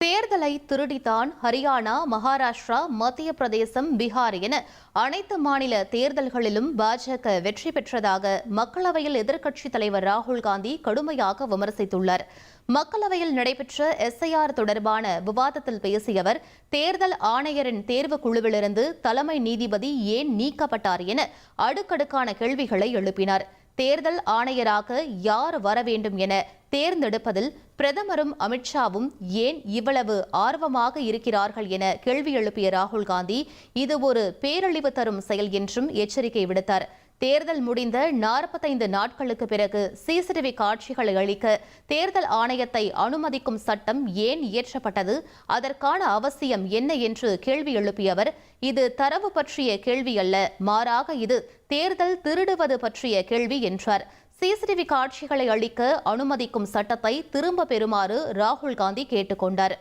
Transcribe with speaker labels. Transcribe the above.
Speaker 1: தேர்தலை திருடித்தான் ஹரியானா மகாராஷ்டிரா மத்திய பிரதேசம் பீகார் என அனைத்து மாநில தேர்தல்களிலும் பாஜக வெற்றி பெற்றதாக மக்களவையில் எதிர்க்கட்சித் தலைவர் ராகுல் காந்தி கடுமையாக விமர்சித்துள்ளார். மக்களவையில் நடைபெற்ற எஸ்ஐஆர் தொடர்பான விவாதத்தில் பேசிய அவர் தேர்தல் ஆணையரின் தேர்வு குழுவிலிருந்து தலைமை நீதிபதி ஏன் நீக்கப்பட்டார் என அடுக்கடுக்கான கேள்விகளை எழுப்பினார். தேர்தல் ஆணையராக யார் வர வேண்டும் என தேர்ந்தெடுப்பதில் பிரதமரும் அமித்ஷாவும் ஏன் இவ்வளவு ஆர்வமாக இருக்கிறார்கள் என கேள்வி எழுப்பிய ராகுல் காந்தி இது ஒரு பேரழிவு தரும் செயல் என்றும் எச்சரிக்கை விடுத்தார். தேர்தல் முடிந்த நாற்பத்தைந்து நாட்களுக்கு பிறகு சிசிடிவி காட்சிகளை அளிக்க தேர்தல் ஆணையத்தை அனுமதிக்கும் சட்டம் ஏன் இயற்றப்பட்டது அதற்கான அவசியம் என்ன என்று கேள்வி எழுப்பிய அவர் இது தரவு பற்றிய கேள்வி அல்ல மாறாக இது தேர்தல் திருடுவது பற்றிய கேள்வி என்றார். சிசிடிவி காட்சிகளை அளிக்க அனுமதிக்கும் சட்டத்தை திரும்ப பெறுமாறு ராகுல் காந்தி கேட்டுக்கொண்டார்.